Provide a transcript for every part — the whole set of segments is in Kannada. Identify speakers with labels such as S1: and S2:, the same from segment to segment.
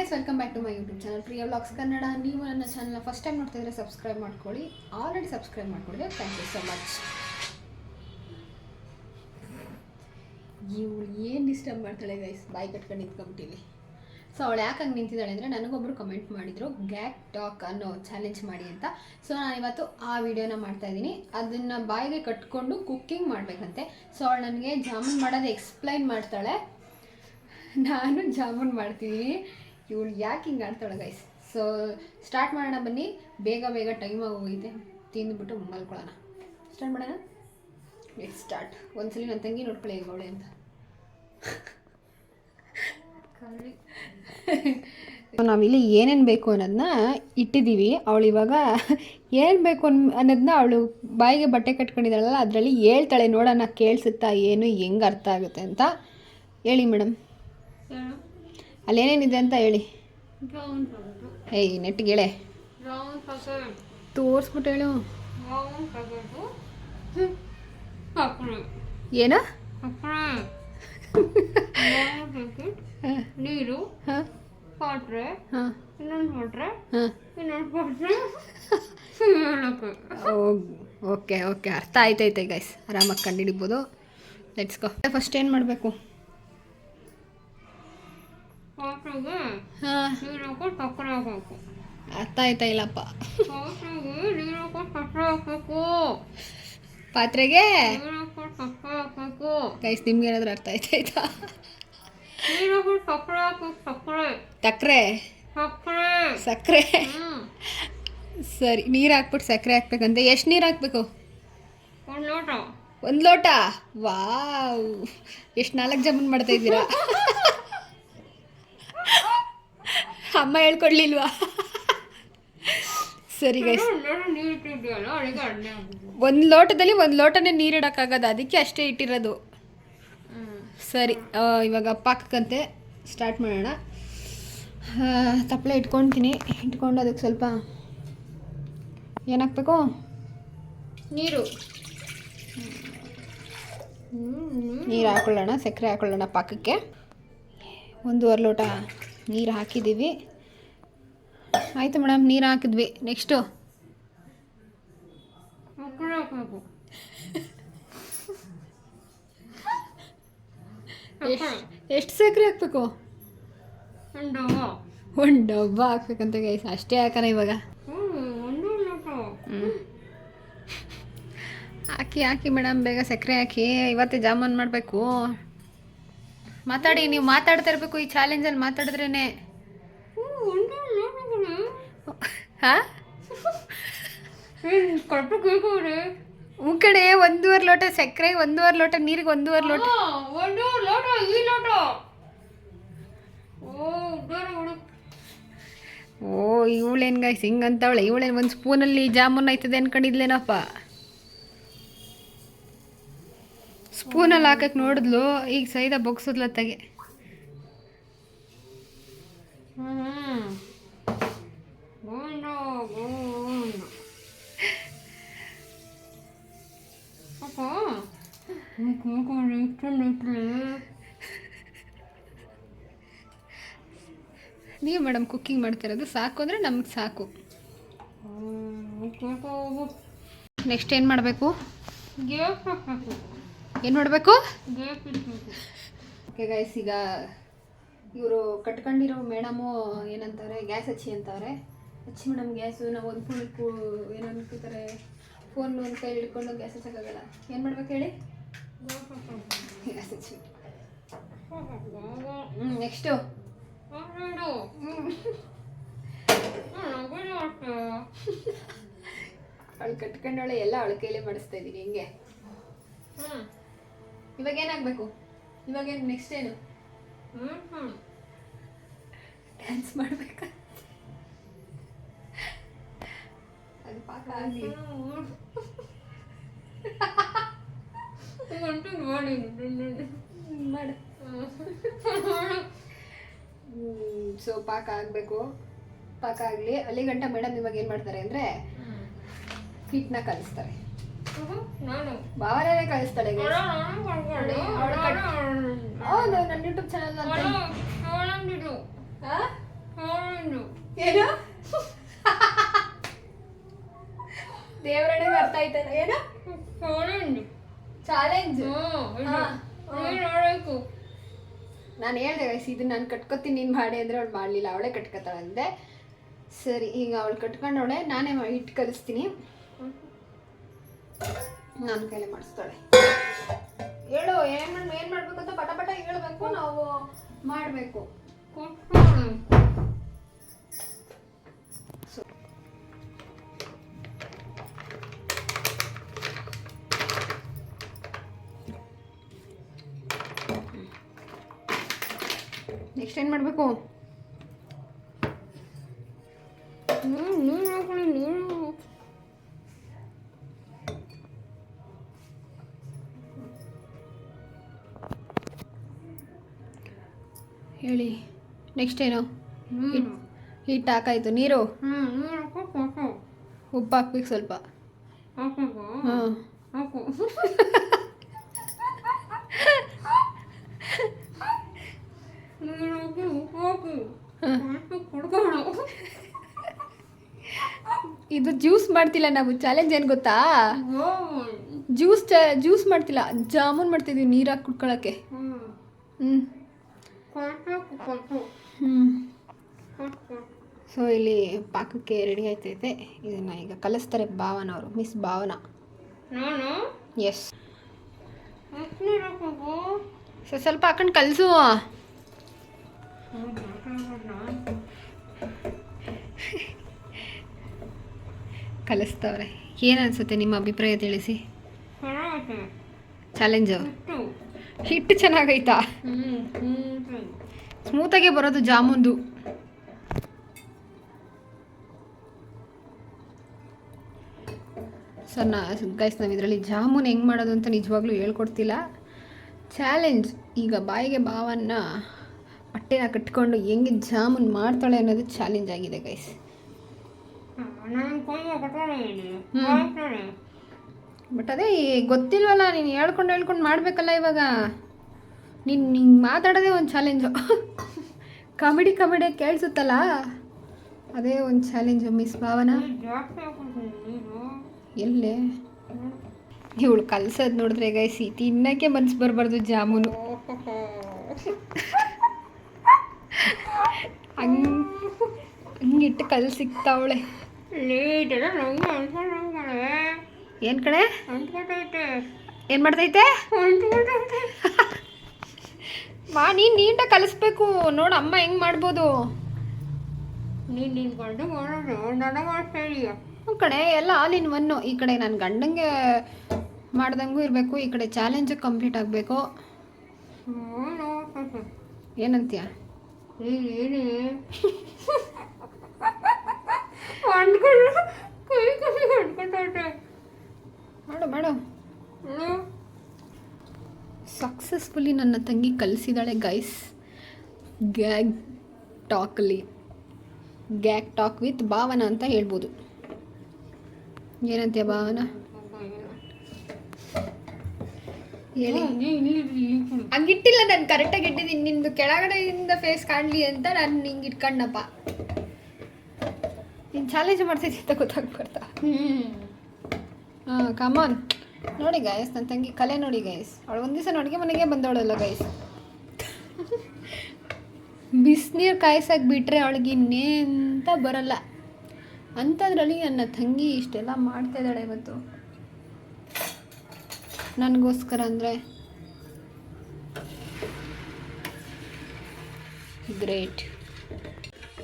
S1: Guys welcome back to my YouTube channel Priya vlogs Kannada ನೀವು ನನ್ನ ಚಾನಲ್ನ ಫಸ್ಟ್ ಟೈಮ್ ನೋಡ್ತಾ ಇದ್ರೆ ಸಬ್ಸ್ಕ್ರೈಬ್ ಮಾಡ್ಕೊಳ್ಳಿ. ಆಲ್ರೆಡಿ ಸಬ್ಸ್ಕ್ರೈಬ್ ಮಾಡ್ಕೊಳ್ಳಿ ಥ್ಯಾಂಕ್ ಯು ಸೊ ಮಚ್ ಇವಳು ಏನು ಡಿಸ್ಟರ್ಬ್ ಮಾಡ್ತಾಳೆ ಗೈಸ್ ಬಾಯಿ ಕಟ್ಕೊಂಡು ನಿಂತ್ಕೊಂಬಿಟ್ಟಿಲ್ಲಿ ಸೊ ಅವಳು ಯಾಕೆ ಹಂಗೆ ನಿಂತಿದ್ದಾಳೆ ಅಂದರೆ ನನಗೊಬ್ಬರು ಕಮೆಂಟ್ ಮಾಡಿದರು ಗ್ಯಾಕ್ ಟಾಕ್ ಅನ್ನೋ ಚಾಲೆಂಜ್ ಮಾಡಿ ಅಂತ. ಸೊ ನಾನು ಇವತ್ತು ಆ ವಿಡಿಯೋನ ಮಾಡ್ತಾ ಇದ್ದೀನಿ. ಅದನ್ನು ಬಾಯಿಗೆ ಕಟ್ಕೊಂಡು ಕುಕ್ಕಿಂಗ್ ಮಾಡಬೇಕಂತೆ. ಸೊ ಅವಳು ನನಗೆ ಜಾಮೂನ್ ಮಾಡೋದು ಎಕ್ಸ್ಪ್ಲೈನ್ ಮಾಡ್ತಾಳೆ. ನಾನು ಜಾಮೂನ್ ಮಾಡ್ತಿದ್ದೀನಿ ಇವಳು ಯಾಕೆ ಹಿಂಗೆ ಆಡ್ತಾಳೆ ಗೈಸ್ ಸೊ ಸ್ಟಾರ್ಟ್ ಮಾಡೋಣ ಬನ್ನಿ. ಬೇಗ ಬೇಗ ಟೈಮ್ ಹೋಗಿದೆ ತಿಂದ್ಬಿಟ್ಟು ಮಲ್ಕೊಳ್ಳೋಣ. ಸ್ಟಾರ್ಟ್ ಮಾಡೋಣ? ಲೆಟ್ ಸ್ಟಾರ್ಟ್ ಒಂದ್ಸಲಿ ನನ್ನ ತಂಗಿ ನೋಡ್ಕೊಳ್ಳಿ ಅವಳೆ ಅಂತ. ನಾವಿಲ್ಲಿ ಏನೇನು ಬೇಕು ಅನ್ನೋದನ್ನ ಇಟ್ಟಿದ್ದೀವಿ. ಅವಳು ಇವಾಗ ಏನು ಬೇಕು ಅನ್ ಅನ್ನೋದನ್ನ ಅವಳು ಬಾಯಿಗೆ ಬಟ್ಟೆ ಕಟ್ಕೊಂಡಿದ್ದಾಳಲ್ಲ, ಅದರಲ್ಲಿ ಹೇಳ್ತಾಳೆ, ನೋಡೋಣ ಕೇಳಿಸುತ್ತಾ, ಏನು, ಹೆಂಗೆ ಅರ್ಥ ಆಗುತ್ತೆ ಅಂತ. ಹೇಳಿ ಮೇಡಮ್. ಅಲ್ಲಿ ಏನೇನಿದೆ ಅಂತ ಹೇಳಿ. ಏಯ್
S2: ಪ್ಯಾಕೆಟ್
S1: ತೋರಿಸ್ಬಿಟ್ಟು ಹೇಳು. ಏನ?
S2: ನೀರು.
S1: ಹಾಂ.
S2: ಇನ್ನೊಂದು ಪಾಟ್ರೆ
S1: ಹಾಂ.
S2: ಇನ್ನೊಂದು ಪಾತ್ರೆ.
S1: Okay okay. ಅರ್ಥ ಆಯ್ತೈತೆ ಗೈಸ್ ಆರಾಮಾಗಿ ಕಂಡಿಡಿಬೋದು ಲೆಟ್ಸ್ ಗೋ ಫಸ್ಟ್ ಏನು ಮಾಡಬೇಕು?
S2: ಪಾತ್ರೆಗೆ
S1: ಹಾಂ.
S2: ನೀರು ಹಾಕೊಂಡು ಸಕ್ಕರೆ ಹಾಕಬೇಕು
S1: ಅರ್ಥ ಆಯ್ತಾ ಇಲ್ಲಪ್ಪ.
S2: ಪಾತ್ರೆಗೆ ನೀರು ಹಾಕೊಂಡು ಸಕ್ಕರೆ ಹಾಕಬೇಕು
S1: ಪಾತ್ರೆಗೆ?
S2: ನೀರು ಹಾಕೊಂಡು ಸಕ್ಕರೆ ಹಾಕಬೇಕು
S1: ಗೈಸ್ ನಿಮ್ಗೆ ಏನಾದರೂ ಅರ್ಥ ಆಯ್ತಾಯ್ತಾ
S2: ನೀರು ಹಾಕೊಂಡು ಸಕ್ಕರೆ ಹಾಕಬೇಕು ಸಕ್ಕರೆ
S1: ತಕ್ಕರೆ
S2: ಸಕ್ಕರೆ
S1: ಸಕ್ಕರೆ ಸರಿ ನೀರು ಹಾಕ್ಬಿಟ್ಟು ಸಕ್ಕರೆ ಹಾಕ್ಬೇಕಂತೆ ಎಷ್ಟು ನೀರು ಹಾಕಬೇಕು?
S2: ಒಂದು ಲೋಟ.
S1: ಒಂದು ಲೋಟ? ವಾವ್. ಎಷ್ಟು ನಾಲ್ಕು ಜಮನ್ ಮಾಡ್ತಾ ಇದ್ದೀರಾ? ಅಮ್ಮ ಹೇಳ್ಕೊಡ್ಲಿಲ್ವಾ? ಸರಿ ಗೈಸ್
S2: ಒಂದು
S1: ಲೋಟದಲ್ಲಿ ಒಂದು ಲೋಟನೇ ನೀರು ಇಡೋಕ್ಕಾಗೋದು ಅದಕ್ಕೆ ಅಷ್ಟೇ ಇಟ್ಟಿರೋದು. ಸರಿ ಇವಾಗ ಪಾಕಕ್ಕಂತೆ ಸ್ಟಾರ್ಟ್ ಮಾಡೋಣ. ತಪ್ಪಲೆ ಇಟ್ಕೊತೀನಿ ಇಟ್ಕೊಂಡು ಅದಕ್ಕೆ ಸ್ವಲ್ಪ ಏನಾಗಬೇಕು
S2: ನೀರು.
S1: ನೀರು ಹಾಕೊಳ್ಳೋಣ ಸಕ್ಕರೆ ಹಾಕೊಳ್ಳೋಣ ಪಾಕಕ್ಕೆ. ಒಂದೂವರೆ ಲೋಟ ನೀರು ಹಾಕಿದ್ದೀವಿ. ಆಯಿತು ಮೇಡಮ್ ನೀರು ಹಾಕಿದ್ವಿ. ನೆಕ್ಸ್ಟು ಎಷ್ಟು ಸಕ್ಕರೆ ಹಾಕ್ಬೇಕು?
S2: ಒಂದು ಡಬ್ಬ.
S1: ಹಾಕ್ಬೇಕಂತ ಗೈಸ್ ಅಷ್ಟೇ ಹಾಕೋಣ ಇವಾಗ. ಹಾಕಿ ಹಾಕಿ ಮೇಡಮ್ ಬೇಗ ಸಕ್ಕರೆ ಹಾಕಿ ಇವತ್ತೇ ಜಾಮೂನ್ ಮಾಡಬೇಕು. ಮಾತಾಡಿ ನೀವು ಮಾತಾಡ್ತಾ ಇರಬೇಕು ಈ ಚಾಲೆಂಜಲ್ಲಿ
S2: ಲೋಟಗಳು
S1: ಹಾಂ?
S2: ಕೇಳ್ಕೋರಿ
S1: ಹ್ಞೂ ಕಡೆ ಒಂದೂವರೆ ಲೋಟ ಸಕ್ಕರೆ ಒಂದೂವರೆ ಲೋಟ ನೀರಿಗೆ ಒಂದೂವರೆ ಲೋಟ.
S2: ಒಂದು ಲೋಟ ಈ ಲೋಟ. ಓ ಗಾಯ್ಸ್
S1: ಓ ಇವಳೇನು ಗೈಸ್ ಹಿಂಗಂತವಳೆ. ಇವಳೇನು ಒಂದು ಸ್ಪೂನಲ್ಲಿ ಜಾಮೂನ್ ಆಯ್ತದೆ ಅನ್ಕೊಂಡಿದ್ಲೇನಪ್ಪ? ಸ್ಪೂನಲ್ಲಿ ಹಾಕಕ್ಕೆ ನೋಡಿದ್ಲು ಈಗ ಸೈದ ಬೊಗ್ಸದ್ಲ ತಗೆ
S2: ಹ್ಞೂ bueno. Papá. ಕೇಳ್ಕೊಂಡ್ರೆ ಇಷ್ಟೊಂದು ಇಟ್ಲಿ
S1: ನೀವು ಮೇಡಮ್ ಕುಕ್ಕಿಂಗ್ ಮಾಡ್ತಿರೋದು ಸಾಕು ಅಂದರೆ ನಮ್ಗೆ ಸಾಕು. ನೆಕ್ಸ್ಟ್ ಏನು ಮಾಡಬೇಕು? ಏನು ಮಾಡಬೇಕು? ಓಕೆ ಗೈಸ್ ಈಗ ಇವರು ಕಟ್ಕೊಂಡಿರೋ ಮೇಡಮು ಏನಂತಾರೆ? ಗ್ಯಾಸ್ ಹಚ್ಚಿ ಅಂತವ್ರೆ. ಹಚ್ಚಿ ಮೇಡಮ್ ಗ್ಯಾಸು ನಾವು ಒಂದು ಫುಲ್ ಕೂ ಏನೋ ಅನ್ಕೋತಾರೆ ಫೋನ್ ಒಂದು ಕೈ ಹಿಡ್ಕೊಂಡು ಗ್ಯಾಸ್ ಹಚ್ಚಕ್ಕಾಗಲ್ಲ. ಏನು ಮಾಡ್ಬೇಕು ಹೇಳಿ?
S2: ಗ್ಯಾಸ್
S1: ಹಚ್ಚಿ ಹ್ಞೂ ನೆಕ್ಸ್ಟು ಅವಳು ಕಟ್ಕೊಂಡವಳೆ ಎಲ್ಲ ಅವಳ ಕೈಲೇ ಮಾಡಿಸ್ತಾ ಇದ್ದೀನಿ ಹಿಂಗೆ. ಇವಾಗ ಏನಾಗಬೇಕು? ಇವಾಗ ಏನು ನೆಕ್ಸ್ಟ್ ಏನು? ಡ್ಯಾನ್ಸ್ ಮಾಡ್ಬೇಕಾ? ಅದು ಪಾಕ ಆಗಲಿ
S2: ನೋಡಿ ಮಾಡಿ
S1: ಸೊ ಪಾಕ ಆಗಬೇಕು. ಪಾಕ ಆಗಲಿ ಅಲ್ಲಿ ಗಂಟ ಮೇಡಮ್ ಇವಾಗ ಏನು ಮಾಡ್ತಾರೆ ಅಂದರೆ ಹಿಟ್ಟನ್ನ ಕಲಿಸ್ತಾರೆ. ಭಾವನೇ ಕಟ್- ಹೌದು ನನ್ನ ಯೂಟ್ಯೂಬ್ ಚಾನಲ್ ಏನು? ಆಯ್ತಲ್ಲ ಏನು?
S2: ಚಾಲೆಂಜ್. ನೋಡಬೇಕು.
S1: ನಾನು ಹೇಳ್ದೆ ಗೈಸ್ ಇದು ನಾನು ಕಟ್ಕೋತೀನಿ ನೀನು ಮಾಡಿ ಅಂದರೆ ಅವಳು ಮಾಡಲಿಲ್ಲ ಅವಳೇ ಕಟ್ಕೋತಾಳಂದೆ ಅಂದೆ. ಸರಿ ಈಗ ಅವಳು ಕಟ್ಕೊಂಡವಳೆ ನಾನೇ ಹಿಟ್ಟು ಕಲಿಸ್ತೀನಿ. ನಾನು ಕೈಲೇ ಮಾಡಿಸ್ತಾಳೆ. ಹೇಳು ಏನು ಏನು ಮಾಡಬೇಕು ಅಂತ ಪಟ ಪಟ ಹೇಳ್ಬೇಕು ನಾವು ಮಾಡಬೇಕು. ನೆಕ್ಸ್ಟ್ ಏನು ಮಾಡಬೇಕು
S2: ನೀನು ಹಾಕೊಳ್ಳಿ ನೀರು
S1: ಹೇಳಿ ನೆಕ್ಸ್ಟ್ ಏನು?
S2: ಹೀಟ್
S1: ಹಿಟ್ಟು ಹಾಕಾಯ್ತು ನೀರು?
S2: ನೀರು
S1: ಉಪ್ಪು ಹಾಕ್ಬೇಕು ಸ್ವಲ್ಪ.
S2: ಹಾಕು
S1: ಹಾಂ
S2: ಹಾಕು ನೀನು ಹಾಕಿ ಉಪ್ಪು ಹಾಕಿ ಕೊಟ್ಟು ಕುಡ್ಕೋಣ
S1: ಇದು ಜ್ಯೂಸ್ ಮಾಡ್ತಿಲ್ಲ ನಾವು ಚಾಲೆಂಜ್ ಏನು ಗೊತ್ತಾ? ಜ್ಯೂಸ್ ಜ್ಯೂಸ್ ಮಾಡ್ತಿಲ್ಲ, ಜಾಮೂನ್ ಮಾಡ್ತಿದ್ವಿ ಹಾಕಿ ಕುಡ್ಕೊಳಕ್ಕೆ. ಸೊ ಇಲ್ಲಿ ಪಾಕಕ್ಕೆ ರೆಡಿ ಆಯ್ತೈತೆ. ಇದನ್ನು ಈಗ ಕಲಿಸ್ತಾರೆ ಭಾವನ ಅವರು ಮಿಸ್ ಭಾವನ. ಎಸ್ ಸೊ ಸ್ವಲ್ಪ ಹಾಕೊಂಡು ಕಲಿಸು. ಕಲಿಸ್ತವ್ರೆ. ಏನನ್ಸುತ್ತೆ ನಿಮ್ಮ ಅಭಿಪ್ರಾಯ ತಿಳಿಸಿ? ಚಾಲೆಂಜ್ ಹಿಟ್ಟು ಚೆನ್ನಾಗೈತಾ? ಸ್ಮೂತಾಗೆ ಬರೋದು ಜಾಮೂನ್ದು ಸರ್ ನಾ ಗೈಸ್ ನಾವು ಇದರಲ್ಲಿ ಜಾಮೂನ್ ಹೆಂಗೆ ಮಾಡೋದು ಅಂತ ನಿಜವಾಗ್ಲೂ ಹೇಳ್ಕೊಡ್ತಿಲ್ಲ. ಚಾಲೆಂಜ್ ಈಗ ಬಾಯಿಗೆ ಭಾವನ್ನ ಬಟ್ಟೆನ ಕಟ್ಕೊಂಡು ಹೆಂಗೆ ಜಾಮೂನ್ ಮಾಡ್ತಾಳೆ ಅನ್ನೋದು ಚಾಲೆಂಜ್ ಆಗಿದೆ ಗೈಸ್ ಬಟ್ ಅದೇ ಗೊತ್ತಿಲ್ವಲ್ಲ, ನೀನು ಹೇಳ್ಕೊಂಡು ಹೇಳ್ಕೊಂಡು ಮಾಡಬೇಕಲ್ಲ ಇವಾಗ. ನೀನು ಹಿಂಗೆ ಮಾತಾಡೋದೇ ಒಂದು ಚಾಲೆಂಜು ಕಾಮಿಡಿ ಕಾಮಿಡಿ ಕೇಳಿಸುತ್ತಲ್ಲ? ಅದೇ ಒಂದು ಚಾಲೆಂಜು ಮಿಸ್ ಭಾವನಾ. ಎಲ್ಲೇ? ಇವಳು ಕಲ್ಸೋದು ನೋಡಿದ್ರೆ ಗೈಸಿ ತಿನ್ನಕ್ಕೆ ಮನ್ಸು ಬರಬಾರ್ದು ಜಾಮೂನು. ಹಂಗ್ ಹಂಗಿಟ್ಟು ಕಲ್ ಸಿಗ್ತಾವಳೆ ಏನು ಕಣೆ? ಏನು ಮಾಡ್ತೈತೆ? ಮಾ ನೀನು ನೀಟಾಗಿ ಕಲಿಸ್ಬೇಕು. ನೋಡು ಅಮ್ಮ ಹೆಂಗೆ ಮಾಡ್ಬೋದು.
S2: ನೀನು ನಿನ್ನ ಗಂಡು ಮಾಡೋದು ನನಗೆ ಮಾಡ್ತಾ ಇದೀಯ
S1: ಕಣೆ ಎಲ್ಲ ಆಲ್ ಇನ್ ಒನ್ನು ಈ ಕಡೆ ನನ್ನ ಗಂಡಂಗೆ ಮಾಡ್ದಂಗೂ ಇರಬೇಕು ಈ ಕಡೆ ಚಾಲೆಂಜು ಕಂಪ್ಲೀಟ್ ಆಗಬೇಕು. ಏನಂತೀಯ? ಮಾಡು ಸಕ್ಸಸ್ಫುಲಿ ನನ್ನ ತಂಗಿ ಕಲಿಸಿದಾಳೆ ಗೈಸ್ ಗ್ಯಾಗ್ ಟಾಕ್ಲಿ ಗ್ಯಾಗ್ ಟಾಕ್ ವಿತ್ ಭಾವನ ಅಂತ ಹೇಳ್ಬೋದು. ಏನಂತೀಯ ಭಾವನ? ಹೇಳಿ. ಹಂಗಿಟ್ಟಿಲ್ಲ ನಾನು ಕರೆಕ್ಟಾಗಿ ಇಟ್ಟಿದ್ದೀನಿ. ನಿಂದು ಕೆಳಗಡೆಯಿಂದ ಫೇಸ್ ಕಾಣಲಿ ಅಂತ ನಾನು ಹಿಂಗೆ ಇಟ್ಕೊಂಡಪ್ಪ. ನೀನು ಚಾಲೆಂಜ್ ಮಾಡ್ತಿದ್ದೆ ಅಂತ ಗೊತ್ತಾಗ್ಬಾರ್ದಾ
S2: ಹ್ಞೂ
S1: ಹಾಂ ಕಮಾನ್ ನೋಡಿ ಗಾಯಸ್ ನನ್ನ ತಂಗಿ ಕಲೆ ನೋಡಿ ಗೈಸ್ ಅವಳು ಒಂದು ದಿವಸ ನೋಡಿಗೆ ಮನೆಗೆ ಬಂದವಳಲ್ಲ ಗಾಯಸ್ ಬಿಸಿನೀರು ಕಾಯಿಸಕ್ಕೆ ಬಿಟ್ಟರೆ ಅವಳಿಗೆ ಇನ್ನೇಂತ ಬರಲ್ಲ. ಅಂಥದ್ರಲ್ಲಿ ನನ್ನ ತಂಗಿ ಇಷ್ಟೆಲ್ಲ ಮಾಡ್ತಾ ಇದ್ದಾಳೆ ಇವತ್ತು. ನನಗೋಸ್ಕರ ಅಂದರೆ ಗ್ರೇಟ್.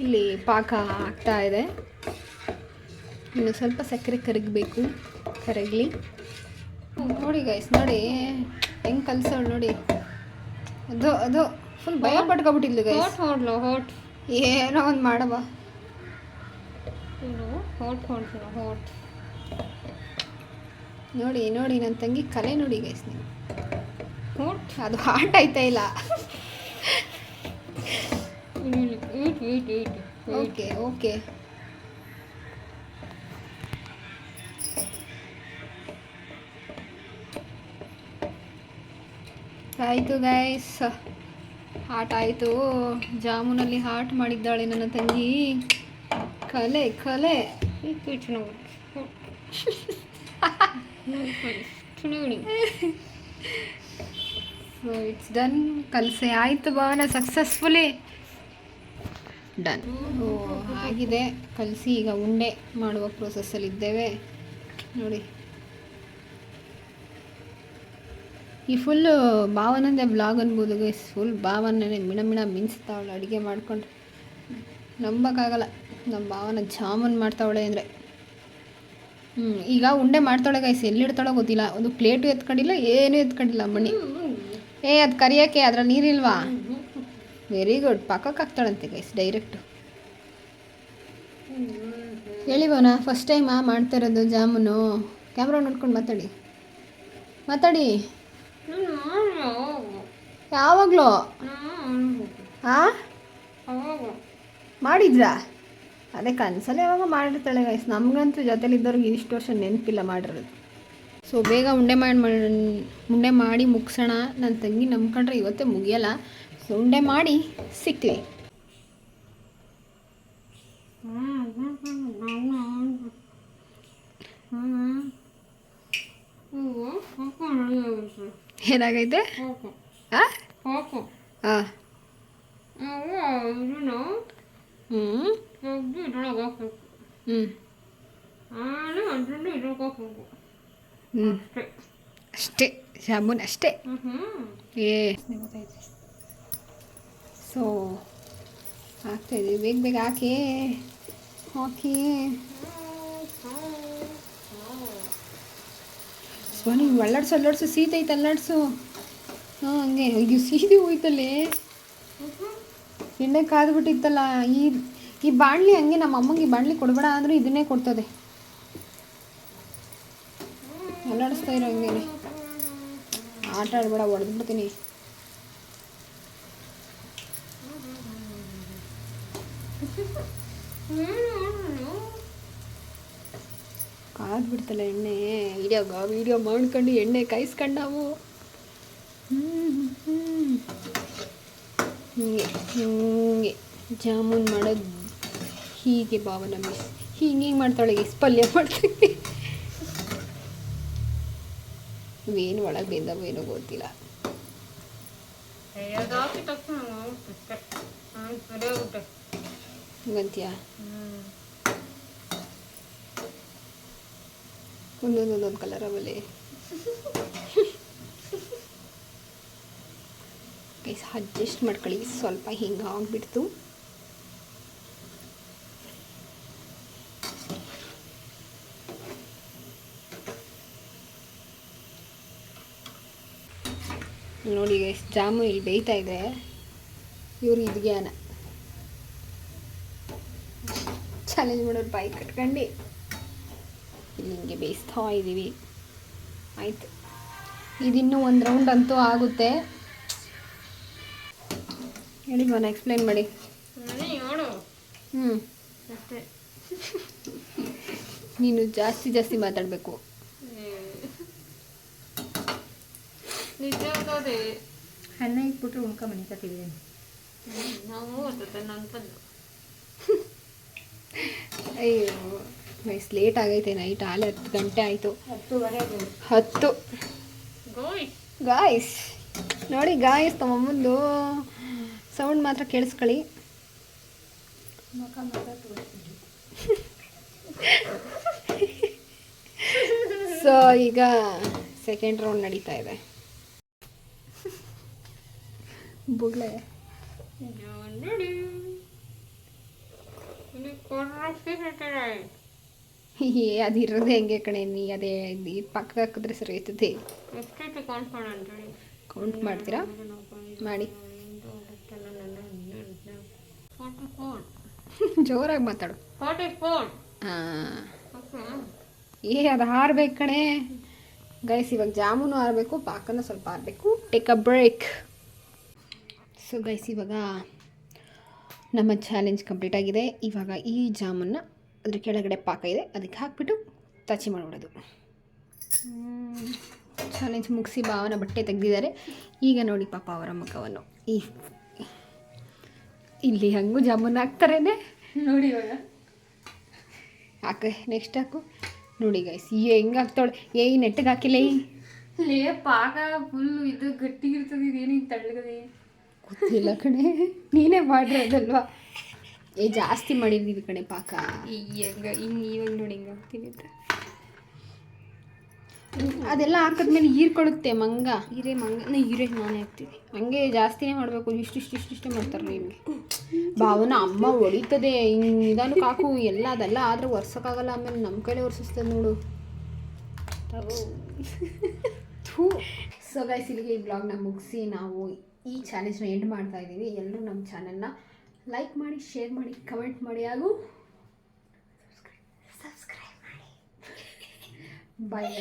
S1: ಇಲ್ಲಿ ಪಾಕ ಆಗ್ತಾ ಇದೆ. ಇನ್ನು ಸ್ವಲ್ಪ ಸಕ್ಕರೆ ಕರಗಬೇಕು ಕರಗಲಿ. ನೋಡಿ ಗೈಸ್ ನೋಡಿ ಹೆಂಗೆ ಕಲ್ಸೋಳು ನೋಡಿ. ಅದು ಅದು ಫುಲ್ ಭಯ ಪಟ್ಕೊಬಿಟ್ಟಿದ್ಲು ಗೈಸ್
S2: ಹೋಟ್ ಹೊಡ್ಲು ಹೋಟ್.
S1: ಏನೋ ಒಂದು ಮಾಡವ
S2: ಏನು ಹೋಟ್ ಹೊಡ್ತೀನಿ ಹೋಟ್.
S1: ನೋಡಿ ನೋಡಿ ನನ್ನ ತಂಗಿ ಕಲೆ ನೋಡಿ ಗೈಸ್ ನೀವು.
S2: ಹ್ಞೂ
S1: ಅದು ಹಾಟ್ ಆಯ್ತಾ ಇಲ್ಲ? ಓಕೆ ಓಕೆ ಆಯಿತು ಗೈಸ್ ಹಾಟ್ ಆಯಿತು. ಜಾಮೂನಲ್ಲಿ ಹಾಟ್ ಮಾಡಿದ್ದಾಳೆ ನನ್ನ ತಂಗಿ. ಕಲೆ ಕಲೆ. ಸೊ ಇಟ್ಸ್ ಡನ್ ಕಲಸೆ ಆಯಿತು ಭಾವನ ಸಕ್ಸಸ್ಫುಲಿ ಡನ್ ಓ ಆಗಿದೆ. ಕಲಸಿ ಈಗ ಉಂಡೆ ಮಾಡುವ ಪ್ರೋಸೆಸ್ಸಲ್ಲಿ ಇದ್ದೇವೆ. ನೋಡಿ. ಈ ಫುಲ್ಲು ಭಾವನಂದೆ ಬ್ಲಾಗ್ ಅನ್ಬೋದು ಗೈಸ್ ಫುಲ್ ಭಾವನೇ ಮಿಣ ಮಿಣ ಮಿಂಚ್ತಾವಳೆ ಅಡುಗೆ ಮಾಡ್ಕೊಂಡು ನಂಬಕ್ಕಾಗಲ್ಲ. ನಮ್ಮ ಭಾವನ ಜಾಮೂನ್ ಮಾಡ್ತಾವಳೆ ಅಂದರೆ. ಈಗ ಉಂಡೆ ಮಾಡ್ತಾಳೆ ಗೈಸ್ ಎಲ್ಲಿಡ್ತಾಳೋ ಗೊತ್ತಿಲ್ಲ. ಒಂದು ಪ್ಲೇಟು ಎತ್ಕೊಂಡಿಲ್ಲ ಏನೂ ಎತ್ಕೊಂಡಿಲ್ಲ ಮಣಿ ಏ ಅದು ಕರಿಯೋಕ್ಕೆ ಅದರ ನೀರಿಲ್ವಾ? ವೆರಿ ಗುಡ್ ಪಾಕಕ್ಕೆ ಹಾಕ್ತಾಳಂತೆ ಗೈಸ್ ಡೈರೆಕ್ಟು ಹೇಳಿ ಬೋನ ಫಸ್ಟ್ ಟೈಮಾ ಮಾಡ್ತಾ ಇರೋದು ಜಾಮೂನು? ಕ್ಯಾಮ್ರಾ ನೋಡ್ಕೊಂಡು ಮಾತಾಡಿ. ಮಾತಾಡಿ. ಯಾವಾಗಲೂ? ಹಾಂ ಮಾಡಿದ್ರಾ? ಅದೇ ಕನ್ಸಲ್ಲಿ ಯಾವಾಗ ಮಾಡಿರ್ತಾಳೆ ಗೈಸ್ ನಮಗಂತೂ ಜೊತೆಲಿದ್ದವ್ರಿಗೆ ಇಷ್ಟು ವರ್ಷ ನೆನಪಿಲ್ಲ ಮಾಡಿರೋದು. ಸೊ ಬೇಗ ಉಂಡೆ ಮಾಡಿ ಮಾಡಿ ಉಂಡೆ ಮಾಡಿ ಮುಗಿಸೋಣ. ನನ್ನ ತಂಗಿ ನಂಬ್ಕೊಂಡ್ರೆ ಇವತ್ತೇ ಮುಗಿಯಲ್ಲ. ಸೊ ಉಂಡೆ ಮಾಡಿ ಸಿಕ್ತೀವಿ ಏನಾಗೈತೆ?
S2: ಹಾಂ
S1: ಹ್ಞೂ
S2: ತೆಗ್ದು ಇದ್ರೊಳಗೆ ಹಾಕ್ಬೇಕು
S1: ಹ್ಞೂ
S2: ಆಮೇಲೆ ಅದನ್ನು ಇದ್ರೊಳಗೆ ಹಾಕ್ಬೇಕು
S1: ಹ್ಞೂ
S2: ಅಷ್ಟೇ
S1: ಅಷ್ಟೇ ಜಾಮೂನ್ ಅಷ್ಟೇ. ಏ. ಸೊ ಹಾಕ್ತಾಯಿದ್ದೀವಿ ಬೇಗ ಬೇಗ ಹಾಕಿ. ಹಾಕಿ. ಸ್ವಾಮಿ, ಅಲ್ಲಾಡ್ಸು ಅಲ್ಲಾಡ್ಸು, ಸೀತೈತೆ, ಅಲ್ಲಾಡ್ಸು. ಹಾಂ, ಹಂಗೆ. ಅಯ್ಯೋ ಸೀದೆ ಹೋಯ್ತಲ್ಲೇ. ಎಣ್ಣೆ ಕಾದ್ಬಿಟ್ಟಿತ್ತಲ್ಲ ಈ ಈ ಬಾಣಲಿ ಹಂಗೆ ನಮ್ಮ ಅಮ್ಮಂಗೆ ಈ ಬಾಣಲಿ ಕೊಡಬೇಡ ಅಂದರೂ ಇದನ್ನೇ ಕೊಡ್ತದೆ. ಅಲ್ಲಾಡಿಸ್ತಾ ಇರೋ ಹಂಗೇನೆ. ಆಟ ಆಡ್ಬೇಡ ಹೊಡೆದ್ಬಿಡ್ತೀನಿ. ಕಾದ್ಬಿಡ್ತಲ್ಲ ಎಣ್ಣೆ ವಿಡಿಯೋ ವಿಡಿಯೋ ಮಾಡ್ಕೊಂಡು ಎಣ್ಣೆ ಕಾಯಿಸ್ಕೊಂಡು ನಾವು. ಹ್ಮ್, ಹ್ಮ್. ಹಿಂಗೆ ಹಿಂಗೆ ಜಾಮೂನ್ ಮಾಡೋದು ಹೀಗೆ ಭಾವನ ಮಿಸ್ ಹಿಂಗೆ ಹಿಂಗೆ ಮಾಡ್ತಾಳೆ ಎಷ್ಟು ಪಲ್ಯ ಮಾಡ್ತೀವಿ ಏನು ಒಳಗೆ ಬೆಂದವು ಏನೋ ಗೊತ್ತಿಲ್ಲ.
S2: ಗಂತ್ಯಾ ಒಂದೊಂದೊಂದೊಂದು ಕಲರ್ ಅಷ್ಟೇ ಆಯ್ತು ಸರಿ ಆಗುತ್ತೆ
S1: ಹಂಗಂತೀಯ
S2: ಹ್ಞೂ
S1: ಒಂದೊಂದು ಒಂದೊಂದು ಕಲರ್ ಅವಲ್ಲಿ ಗೈಸ್ ಅಡ್ಜಸ್ಟ್ ಮಾಡ್ಕೊಳ್ಳಿ. ಸ್ವಲ್ಪ ಹಿಂಗೆ ಆಗ್ಬಿಡ್ತು. ನೋಡಿ ಗೈಸ್ ಜಾಮು ಇಲ್ಲಿ ಬೇಯ್ತಾ ಇದೆ. ಇವ್ರು ಇದ್ಗ್ಯಾನ ಚಾಲೆಂಜ್ ಮಾಡೋರು ಬಾಯಿ ಕಟ್ಕೊಂಡು. ಇಲ್ಲಿ ಹಿಂಗೆ ಬೇಯಿಸ್ತಾ ಇದ್ದೀವಿ ಆಯಿತು. ಇದಿನ್ನೂ ಒಂದು ರೌಂಡ್ ಅಂತೂ ಆಗುತ್ತೆ. ಹೇಳಿ ಮನ ಎಕ್ಸ್ಪ್ಲೈನ್ ಮಾಡಿ.
S2: ಮನೆ ನೋಡು
S1: ಹ್ಞೂ
S2: ಅಷ್ಟೇ.
S1: ನೀನು ಜಾಸ್ತಿ ಜಾಸ್ತಿ ಮಾತಾಡಬೇಕು.
S3: ಅನ್ನ ಇಟ್ಬಿಟ್ರೆ ಉಣ್ಕ
S2: ನಂತದ್ದು
S1: ಅಯ್ಯೋ ನೈಸ್ ಲೇಟ್ ಆಗೈತೆ ನೈಟ್ ಆಲೆ ಹತ್ತು ಗಂಟೆ ಆಯಿತು. ಹತ್ತು.
S2: ಗೋಯ್.
S1: ಗಾಯ್ಸ್ ನೋಡಿ ಗಾಯ್ಸ್ ತಮ್ಮಮ್ಮಂದು ಸೌಂಡ್ ಮಾತ್ರ ಕೇಳಿಸ್ಕೊಳ್ಳಿ. ಸೊ ಈಗ ಸೆಕೆಂಡ್ ರೌಂಡ್ ನಡೀತಾ ಇದೆ. ಬುಗ್ಳೆ
S2: ಹೇಳ್ತಾರೆ
S1: ಏ ಅದು ಇರೋದೇ ಹೆಂಗೆ ಕಣೆ ನೀ ಅದೇ ಪಕ್ಕ ಹಾಕಿದ್ರೆ ಸರಿ
S2: ಅಂತೇಳಿ
S1: ಕೌಂಟ್ ಮಾಡ್ತೀರಾ? ಮಾಡಿ. ಜೋರಾಗಿ ಮಾತಾಡು. ಹಾಂ ಏ ಅದು ಹಾರ್ಬೇಕು ಕಣೆ. ಗೈಸ್ ಇವಾಗ ಜಾಮೂನು ಹಾರಬೇಕು ಪಾಕನ ಸ್ವಲ್ಪ ಹಾರಬೇಕು. Take a break so guys ಇವಾಗ ನಮ್ಮ ಚಾಲೆಂಜ್ ಕಂಪ್ಲೀಟ್ ಆಗಿದೆ. ಇವಾಗ ಈ ಜಾಮೂನ್ನ ಅದ್ರ ಕೆಳಗಡೆ ಪಾಕ ಇದೆ. ಅದಕ್ಕೆ ಹಾಕ್ಬಿಟ್ಟು ತಚಿ ಮಾಡಿಬಿಡೋದು. ಚಾಲೆಂಜ್ ಮುಗಿಸಿ ಭಾವನ ಬಟ್ಟೆ ತೆಗೆದಿದ್ದಾರೆ. ಈಗ ನೋಡಿ ಪಾಪ ಅವರ ಮುಖವನ್ನು. ಈ ಇಲ್ಲಿ ಹಂಗೂ ಜಾಮೂನ್ ಹಾಕ್ತಾರೇನೆ?
S3: ನೋಡಿ ಇವಾಗ.
S1: ಹಾಕ ನೆಕ್ಸ್ಟ್ ಹಾಕು. ನೋಡಿ ಗೈಸ್ ಹೆಂಗೆ ಹಾಕ್ತಾಳೆ? ಏಯ್ ನೆಟ್ಟಿಗೆ ಹಾಕಿಲ್ಲ ಏಯ್
S2: ಲೇ ಪಾಕ ಫುಲ್ ಇದು ಗಟ್ಟಿ ಇರ್ತದೆ ಇದೇನು ತಳ್ಳಗದೆ?
S1: ಗೊತ್ತಿಲ್ಲ ಕಣೆ. ನೀನೇ ಮಾಡಿರೋದಲ್ವಾ ಏ ಜಾಸ್ತಿ ಮಾಡಿದ್ದೀವಿ ಕಣೆ ಪಾಕ.
S2: ಹೆಂಗ ಹಿಂಗೆ ಇವಾಗ ನೋಡಿ ಹಿಂಗೆ ಹಾಕ್ತೀನಿ ಅಂತ.
S1: ಅದೆಲ್ಲ ಹಾಕಿದ್ಮೇಲೆ ಹೀರ್ಕೊಳ್ಳುತ್ತೆ ಮಂಗ.
S2: ಹೀರೆ ಮಂಗ ನಾ ಹೀರೆ ನಾನೇ ಹಾಕ್ತೀನಿ.
S1: ಹಂಗೆ ಜಾಸ್ತಿನೇ ಮಾಡಬೇಕು ಇಷ್ಟು ಇಷ್ಟು ಇಷ್ಟು ಇಷ್ಟೇ ಮಾಡ್ತಾರೆ ನಿಮಗೆ. ಭಾವನ ಅಮ್ಮ ಹೊಡಿತದೆ ಹಿಂಗೆ ಕಾಕು ಹಾಕು ಎಲ್ಲ ಅದೆಲ್ಲ ಆದರೆ ಒರ್ಸೋಕ್ಕಾಗಲ್ಲ ಆಮೇಲೆ ನಮ್ಮ ಕೈಲೇ ಒರ್ಸಿಸ್ತದೆ ನೋಡು. ಥೂ. ಸೊ ಗೈಸ್ ಇಲ್ಲಿಗೆ ಈ ಬ್ಲಾಗ್ನ ಮುಗಿಸಿ ನಾವು ಈ ಚಾಲೆಂಜ್ನ ಎಂಡ್ ಮಾಡ್ತಾ ಇದ್ದೀವಿ. ಎಲ್ಲರೂ ನಮ್ಮ ಚಾನೆಲ್ನ ಲೈಕ್ ಮಾಡಿ ಶೇರ್ ಮಾಡಿ ಕಮೆಂಟ್ ಮಾಡಿ ಹಾಗೂ ಸಬ್ಸ್ಕ್ರೈಬ್ ಮಾಡಿ. ಬಾಯ್